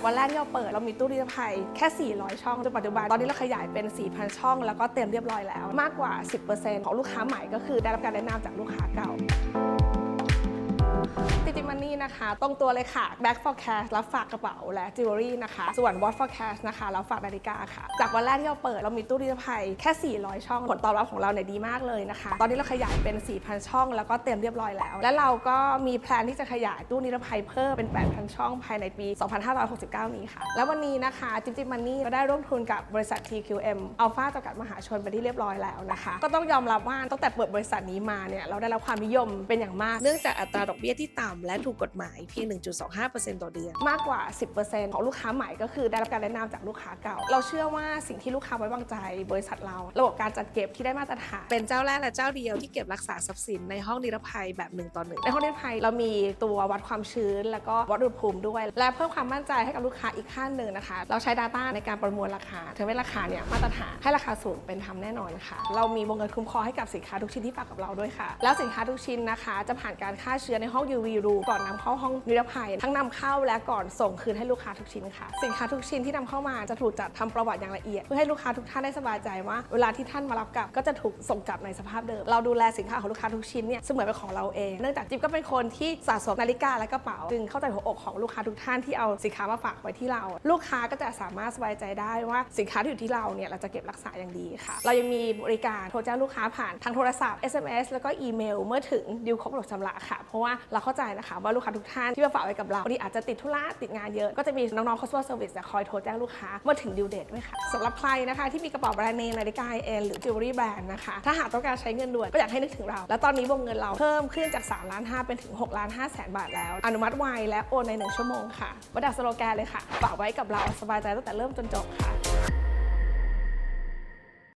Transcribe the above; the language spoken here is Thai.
จากวันแรกที่เราเปิดเรามีตู้นิรภัยแค่ 400 ช่องจนปัจจุบันตอนนี้เราขยายเป็น 4,000 ช่อง แล้วก็เต็มเรียบร้อยแล้ว มากกว่า 10%ของลูกค้าใหม่ก็คือได้รับการแนะนำจากลูกค้าเก่า จริงๆมันนี่นะคะตรงตัวเลยค่ะ Back for Cash รับฝากกระเป๋าและจิวเวลรี่นะคะ ส่วน Watch for Cash นะคะรับฝากนาฬิกาค่ะ จากวันแรกที่เราเปิดเรามีตู้นิรภัยแค่ 400 ช่อง ผลตอบรับของเราเนี่ยดีมากเลยนะคะ ตอนนี้เราขยายเป็น 4,000 ช่อง แล้วก็เต็มเรียบร้อยแล้ว และเราก็มีแพลนที่จะขยายตู้นิรภัยเพิ่มเป็น 8,000 ช่องภายในปี 2569 นี้ค่ะ แล้ววันนี้นะคะจิมจิมมันนี่ก็ได้ร่วมทุนกับบริษัท TQM Alpha จำกัดมหาชนไปที่เรียบร้อยแล้วนะคะ ก็ต้องยอมรับว่าตั้งแต่เปิดบริษัทนี้มาเนี่ยเราได้รับความนิยมเป็นอย่างมาก เนื่องจากอัตราดอกเบี้ยที่ต่ำและถูกกฎหมายเพียง 1.25%ต่อเดือน มากกว่า 10%ของลูกค้าใหม่ก็คือได้รับการแนะนำจากลูกค้าเก่า เราเชื่อว่าสิ่งที่ลูกค้าไว้วางใจ บริษัทเรา ระบบการจัดเก็บที่ได้มาตรฐาน เป็นเจ้าแรกและเจ้าเดียวที่เก็บรักษาทรัพย์สินในห้องนิรภัยแบบหนึ่งต่อหนึ่งในห้องนิรภัยเรามีตัววัดความชื้น แล้วก็วัดอุณหภูมิด้วย และเพิ่มความมั่นใจให้กับลูกค้าอีกขั้นหนึ่งนะคะ เราใช้ Data ในการประมวลราคาถึงให้ราคาเนี่ยมาตรฐานให้ราคาสูงเป็นธรรมแน่นอนค่ะ เรามีวงเงินคุ้มครองให้กับสินค้าทุกชิ้นที่ฝากกับเราด้วยค่ะ แล้วสินค้าทุกชิ้นนะคะ จะผ่านการฆ่าเชื้อในห้อง UV room ก่อนนำเข้าห้องนิรภัย ทั้งนำเข้าและก่อนส่งคืนให้ลูกค้าทุกชิ้นค่ะ สินค้าทุกชิ้นที่นำเข้ามาจะถูกจัดทำประวัติอย่างละเอียด เพื่อให้ลูกค้าทุกท่านได้สบายใจว่า เวลาที่ท่านมารับกลับก็จะถูกส่งกลับในสภาพเดิม เราดูแลสินค้าของลูกค้าทุกชิ้นเนี่ยเสมือนเป็นของเราเอง เนื่องจากจิ๊บก็เป็นคนที่สะสมนาฬิกาและกระเป๋าจึงเข้าใจหัวอกของลูกค้าทุกท่านที่เอาสินค้ามาฝากไว้ที่เรา ลูกค้าก็จะสามารถสบายใจได้ว่าสินค้าที่อยู่ที่เราเนี่ยเราจะเก็บรักษาอย่างดีค่ะ เรายังมีบริการโทรแจ้งลูกค้าผ่านทางโทรศัพท์ SMS แล้วก็อีเมล เมื่อถึงดิวครบหนดชำระค่ะ เพราะว่าเราเข้าใจนะคะว่าลูกค้าทุกท่านที่มาฝากไว้กับเราบางทีอาจจะติดธุระติดงานเยอะก็จะมีน้องๆ customer service จะคอยโทรแจ้งลูกค้าเมื่อถึงดิวเดทด้วยค่ะสำหรับใครนะคะที่มีกระเป๋าแบรนด์เนมนาฬิกาเอ็นหรือจิวเวลรี่แบรนด์นะคะถ้าหากต้องการใช้เงินด่วนก็อยากให้นึกถึงเรา และตอนนี้วงเงินเราเพิ่มขึ้นจาก3ล้าน5เป็นถึง6ล้าน5แสนบาทแล้ว อนุมัติไวและโอนใน 1 ชั่วโมงค่ะวัดดักสโลแกนเลยค่ะฝากไว้กับเราสบายใจตั้งแต่เริ่มจนจบค่ะ